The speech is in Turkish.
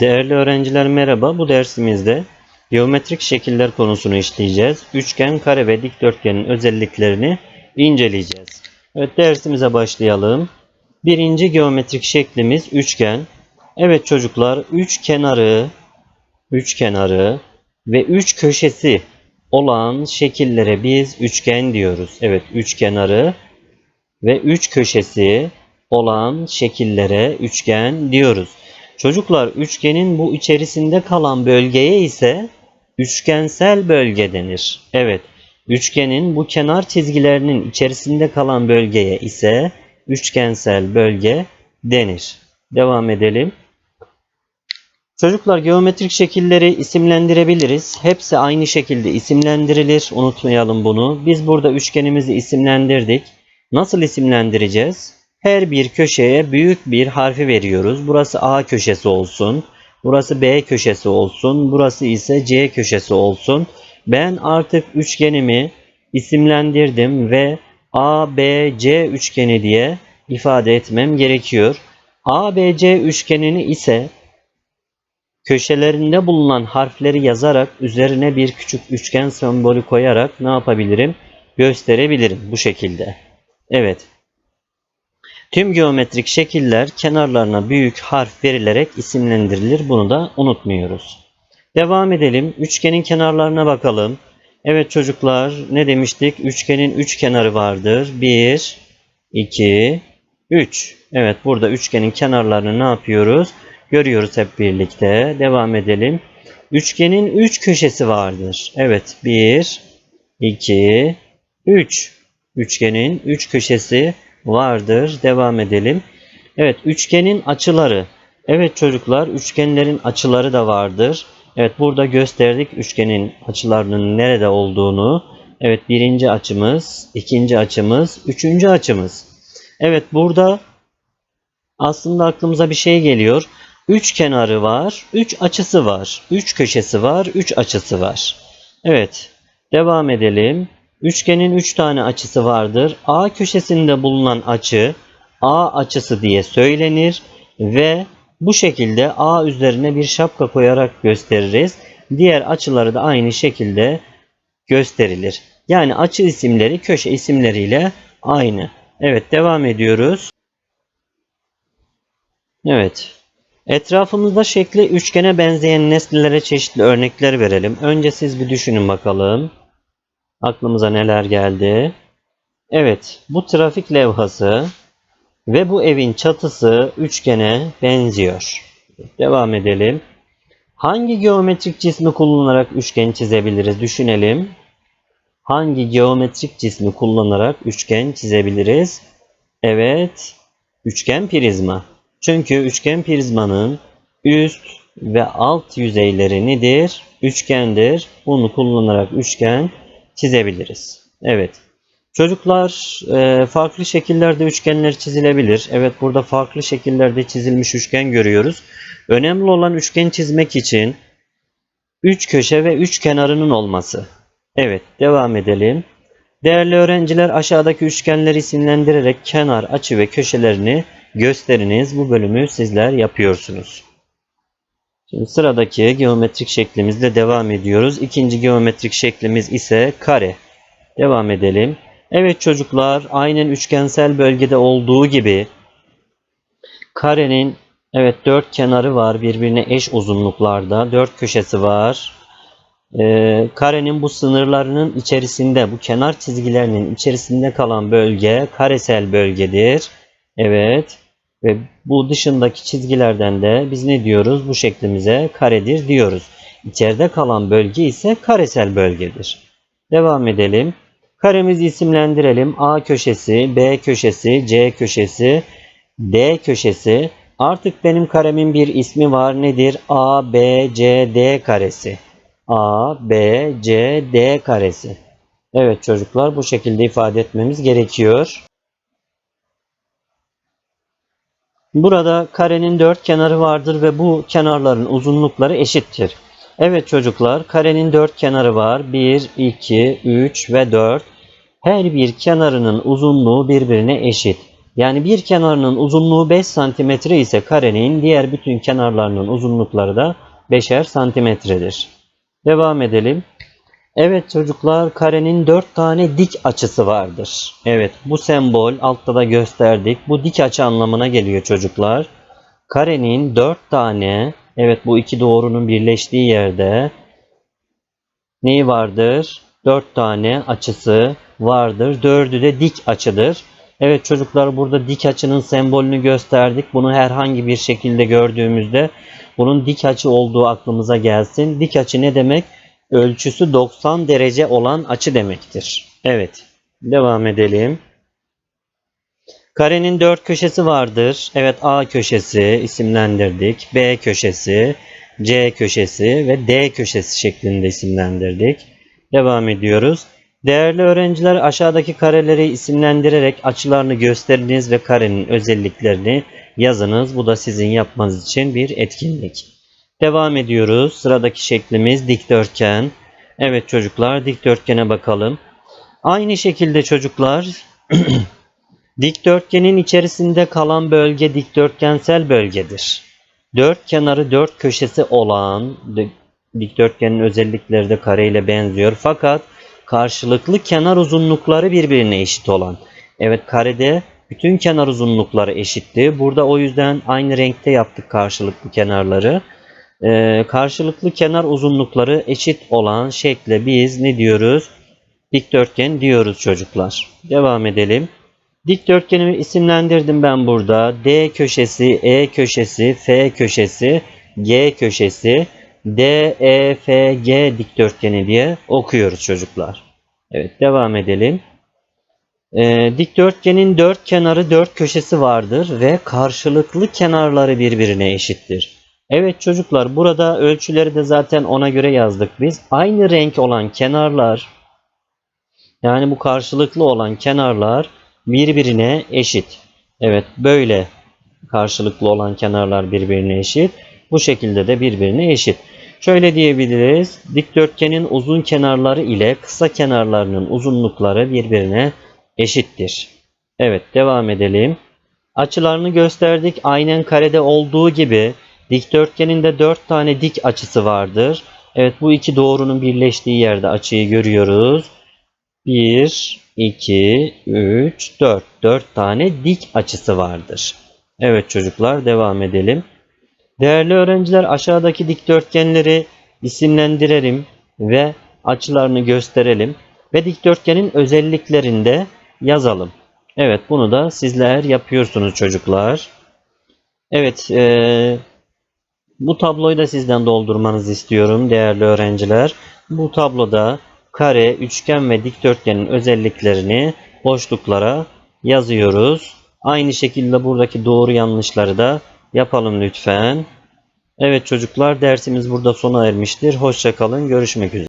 Değerli öğrenciler merhaba. Bu dersimizde geometrik şekiller konusunu işleyeceğiz. Üçgen, kare ve dikdörtgenin özelliklerini inceleyeceğiz. Evet dersimize başlayalım. Birinci geometrik şeklimiz üçgen. Evet çocuklar üç kenarı, üç kenarı ve üç köşesi olan şekillere biz üçgen diyoruz. Evet üç kenarı ve üç köşesi olan şekillere üçgen diyoruz. Çocuklar üçgenin bu içerisinde kalan bölgeye ise üçgensel bölge denir. Evet, üçgenin bu kenar çizgilerinin içerisinde kalan bölgeye ise üçgensel bölge denir. Devam edelim. Çocuklar geometrik şekilleri isimlendirebiliriz. Hepsi aynı şekilde isimlendirilir. Unutmayalım bunu. Biz burada üçgenimizi isimlendirdik. Nasıl isimlendireceğiz? Her bir köşeye büyük bir harfi veriyoruz. Burası A köşesi olsun. Burası B köşesi olsun. Burası ise C köşesi olsun. Ben artık üçgenimi isimlendirdim ve A, B, C üçgeni diye ifade etmem gerekiyor. A, B, C üçgenini ise köşelerinde bulunan harfleri yazarak üzerine bir küçük üçgen sembolü koyarak ne yapabilirim? Gösterebilirim bu şekilde. Evet. Tüm geometrik şekiller kenarlarına büyük harf verilerek isimlendirilir. Bunu da unutmuyoruz. Devam edelim. Üçgenin kenarlarına bakalım. Evet çocuklar ne demiştik? Üçgenin üç kenarı vardır. 1, 2, 3. Evet burada üçgenin kenarlarını ne yapıyoruz? Görüyoruz hep birlikte. Devam edelim. Üçgenin üç köşesi vardır. Evet 1, 2, 3. Üçgenin üç köşesi vardır. Devam edelim. Evet üçgenin açıları. Evet çocuklar üçgenlerin açıları da vardır. Evet burada gösterdik üçgenin açılarının nerede olduğunu. Evet birinci açımız, ikinci açımız, üçüncü açımız. Evet burada aslında aklımıza bir şey geliyor. Üç kenarı var, üç açısı var, üç köşesi var, üç açısı var. Evet devam edelim. Üçgenin 3 tane açısı vardır. A köşesinde bulunan açı A açısı diye söylenir ve bu şekilde A üzerine bir şapka koyarak gösteririz. Diğer açıları da aynı şekilde gösterilir. Yani açı isimleri köşe isimleriyle aynı. Evet devam ediyoruz. Evet. Etrafımızda şekli üçgene benzeyen nesnelere çeşitli örnekler verelim. Önce siz bir düşünün bakalım. Aklımıza neler geldi? Evet, bu trafik levhası ve bu evin çatısı üçgene benziyor. Devam edelim. Hangi geometrik cismi kullanarak üçgen çizebiliriz? Düşünelim. Hangi geometrik cismi kullanarak üçgen çizebiliriz? Evet, üçgen prizma. Çünkü üçgen prizmanın üst ve alt yüzeyleri nedir? Üçgendir. Bunu kullanarak üçgen çizebiliriz. Evet. Çocuklar e, farklı şekillerde üçgenler çizilebilir. Evet burada farklı şekillerde çizilmiş üçgen görüyoruz. Önemli olan üçgen çizmek için 3 köşe ve 3 kenarının olması. Evet devam edelim. Değerli öğrenciler aşağıdaki üçgenleri isimlendirerek kenar, açı ve köşelerini gösteriniz. Bu bölümü sizler yapıyorsunuz. Sıradaki geometrik şeklimizle devam ediyoruz. İkinci geometrik şeklimiz ise kare. Devam edelim. Evet çocuklar aynen üçgensel bölgede olduğu gibi karenin evet dört kenarı var birbirine eş uzunluklarda. Dört köşesi var. Ee, karenin bu sınırlarının içerisinde bu kenar çizgilerinin içerisinde kalan bölge karesel bölgedir. Evet. Ve bu dışındaki çizgilerden de biz ne diyoruz? Bu şeklimize karedir diyoruz. İçeride kalan bölge ise karesel bölgedir. Devam edelim. Karemizi isimlendirelim. A köşesi, B köşesi, C köşesi, D köşesi. Artık benim karemin bir ismi var. Nedir? A, B, C, D karesi. A, B, C, D karesi. Evet çocuklar bu şekilde ifade etmemiz gerekiyor. Burada karenin dört kenarı vardır ve bu kenarların uzunlukları eşittir. Evet çocuklar karenin dört kenarı var. 1, 2, 3 ve 4. Her bir kenarının uzunluğu birbirine eşit. Yani bir kenarının uzunluğu 5 santimetre ise karenin diğer bütün kenarlarının uzunlukları da 5'er santimetredir. Devam edelim. Evet çocuklar karenin 4 tane dik açısı vardır. Evet bu sembol altta da gösterdik. Bu dik açı anlamına geliyor çocuklar. Karenin 4 tane evet bu iki doğrunun birleştiği yerde neyi vardır? 4 tane açısı vardır. Dördü de dik açıdır. Evet çocuklar burada dik açının sembolünü gösterdik. Bunu herhangi bir şekilde gördüğümüzde bunun dik açı olduğu aklımıza gelsin. Dik açı ne demek? Ölçüsü 90 derece olan açı demektir. Evet. Devam edelim. Karenin dört köşesi vardır. Evet A köşesi isimlendirdik. B köşesi, C köşesi ve D köşesi şeklinde isimlendirdik. Devam ediyoruz. Değerli öğrenciler aşağıdaki kareleri isimlendirerek açılarını gösteriniz ve karenin özelliklerini yazınız. Bu da sizin yapmanız için bir etkinlik. Devam ediyoruz. Sıradaki şeklimiz dikdörtgen. Evet çocuklar dikdörtgene bakalım. Aynı şekilde çocuklar dikdörtgenin içerisinde kalan bölge dikdörtgensel bölgedir. Dört kenarı dört köşesi olan di- dikdörtgenin özellikleri de kare ile benziyor. Fakat karşılıklı kenar uzunlukları birbirine eşit olan. Evet karede bütün kenar uzunlukları eşitti. Burada o yüzden aynı renkte yaptık karşılıklı kenarları. Ee, karşılıklı kenar uzunlukları eşit olan şekle biz ne diyoruz? Dikdörtgen diyoruz çocuklar. Devam edelim. Dikdörtgenimi isimlendirdim ben burada. D köşesi, E köşesi, F köşesi, G köşesi, D, E, F, G dikdörtgeni diye okuyoruz çocuklar. Evet devam edelim. Ee, dikdörtgenin dört kenarı dört köşesi vardır ve karşılıklı kenarları birbirine eşittir. Evet çocuklar burada ölçüleri de zaten ona göre yazdık biz. Aynı renk olan kenarlar yani bu karşılıklı olan kenarlar birbirine eşit. Evet böyle karşılıklı olan kenarlar birbirine eşit. Bu şekilde de birbirine eşit. Şöyle diyebiliriz. Dikdörtgenin uzun kenarları ile kısa kenarlarının uzunlukları birbirine eşittir. Evet devam edelim. Açılarını gösterdik. Aynen karede olduğu gibi dikdörtgenin de 4 tane dik açısı vardır. Evet bu iki doğrunun birleştiği yerde açıyı görüyoruz. 1, 2, 3, 4. 4 tane dik açısı vardır. Evet çocuklar devam edelim. Değerli öğrenciler aşağıdaki dikdörtgenleri isimlendirelim ve açılarını gösterelim ve dikdörtgenin özelliklerini de yazalım. Evet bunu da sizler yapıyorsunuz çocuklar. Evet eee, bu tabloyu da sizden doldurmanızı istiyorum değerli öğrenciler. Bu tabloda kare, üçgen ve dikdörtgenin özelliklerini boşluklara yazıyoruz. Aynı şekilde buradaki doğru yanlışları da yapalım lütfen. Evet çocuklar dersimiz burada sona ermiştir. Hoşçakalın. Görüşmek üzere.